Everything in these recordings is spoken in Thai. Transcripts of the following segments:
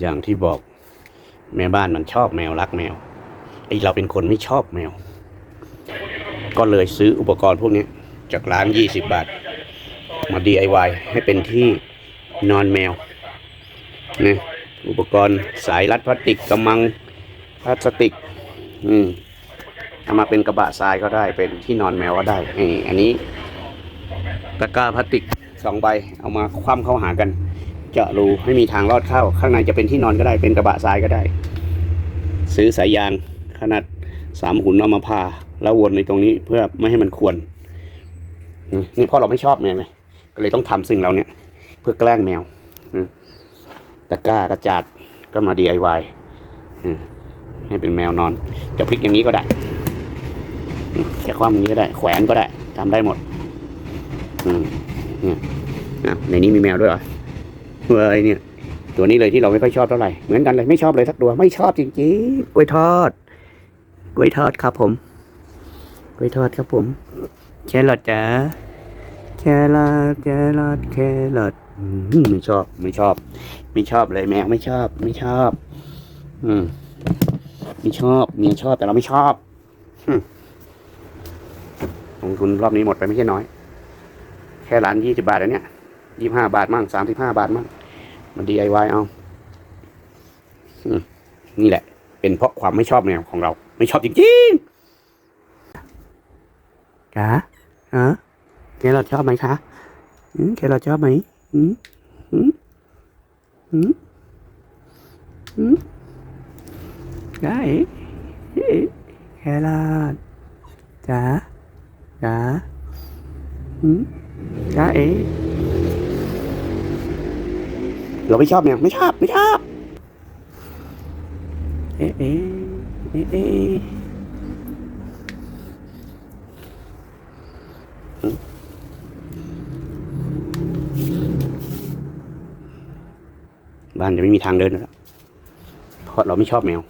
อย่างที่บอกแม่บ้านมันชอบแมวรักแมวไอเราเป็นคนไม่ชอบแมว ก็เลยซื้ออุปกรณ์พวกนี้จากร้านยี่สิบบาท มา DIY ให้เป็นที่นอนแมวนะอุปกรณ์สายรัดพลาสติกกำมังพลาสติก อืมเอามาเป็นกระบะทรายก็ได้เป็นที่นอนแมวก็ได้นี่อันนี้ตะกร้าพลาสติกสองใบเอามาคว่ำเข้าหากัน เจาะรูให้มีทางลอดเข้า ข้างในจะเป็นที่นอนก็ได้เป็นกระบะทรายก็ได้ ซื้อสายยางขนาดสามหุ่นเอามาพาแล้ววนในตรงนี้เพื่อไม่ให้มันควรนี่พราะเราไม่ชอบแมวไงก็เลยต้องทำสิ่งเราเนี้ยเพื่อแกล้งแมวตะกร้ากระจาดก็มา DIY อให้เป็นแมวนอน จะพลิกอย่างนี้ก็ได้จะคว่ำอย่างนี้ก็ได้ แขวนก็ได้ทำได้หมด อืมเนี่ยในนี้มีแมวด้วยเหรอ เว้ยเนี่ย ตัวนี้เลยที่เราไม่ค่อยชอบเท่าไหร่เหมือนกันเลยไม่ชอบเลยสักตัวไม่ชอบจริงๆกล้วยทอดกล้วยทอดครับผมกล้วยทอดครับผมแครอทจ้าแครอทแครอทแครอทอืมไม่ชอบ ไม่ชอบ ไม่ชอบเลยแมวไม่ชอบ ไม่ชอบ อืมไม่ชอบเมียชอบแต่เราไม่ชอบอืมลงทุนรอบนี้หมดไปไม่ใช่น้อย แค่ร้านยี่สิบาทแล้วเนี่ย ยี่ห้าบาทมั่งสามสิบห้าบาทมั่งมัน DIY เอาอืมนี่แหละ เป็นเพราะความไม่ชอบแนวของเรา ไม่ชอบจริงๆจ๋าฮะแครอทชอบไหมคะอืมแครอทชอบไหมอืมอืมอืมอืมได้เอ๊ะแครอทจ๋าจ๋าอืมจ๋าเอ๋ เราไม่ชอบแมวไม่ชอบไม่ชอบเอ๊ะเอ๊ะเอ๊ะบ้านจะไม่มีทางเดินแล้วเพราะเราไม่ชอบแมว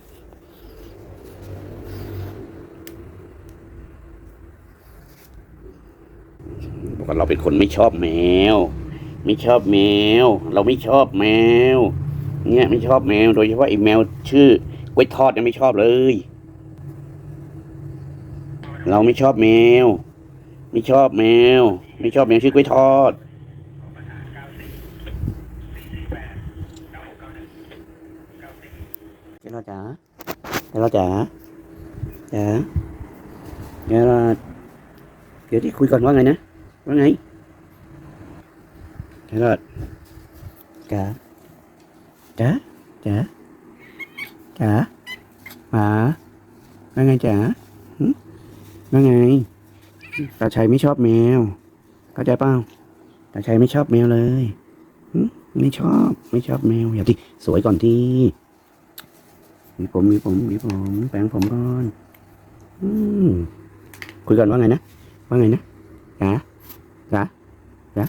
บอกว่าเราเป็นคนไม่ชอบแมว ไม่ชอบแมว เราไม่ชอบแมว เนี่ยไม่ชอบแมว โดยเฉพาะไอ้แมวชื่อกล้วยทอดเนี่ยไม่ชอบเลย เราไม่ชอบแมว ไม่ชอบแมว ไม่ชอบแมวชื่อกล้วยทอดเจ้าจ๋าเจ้าจ๋าจ๋าเดี๋ยวเราเดี๋ยวที่คุยก่อนว่าไงนะ ว่าไง เจ้าจ๋าจ๋าจ๋าจ๋าหมาว่าไงจ๋าหึว่าไงตาชัยไม่ชอบแมว เข้าใจเปล่าตาชัยไม่ชอบแมวเลยหึไม่ชอบ ไม่ชอบแมวอย่าที่สวยก่อนที่มีผมมีผมมีผมแปรงผมก่อนอืมคุยกันว่าไงนะ ว่าไงนะจ๋าจ๋าจ๋า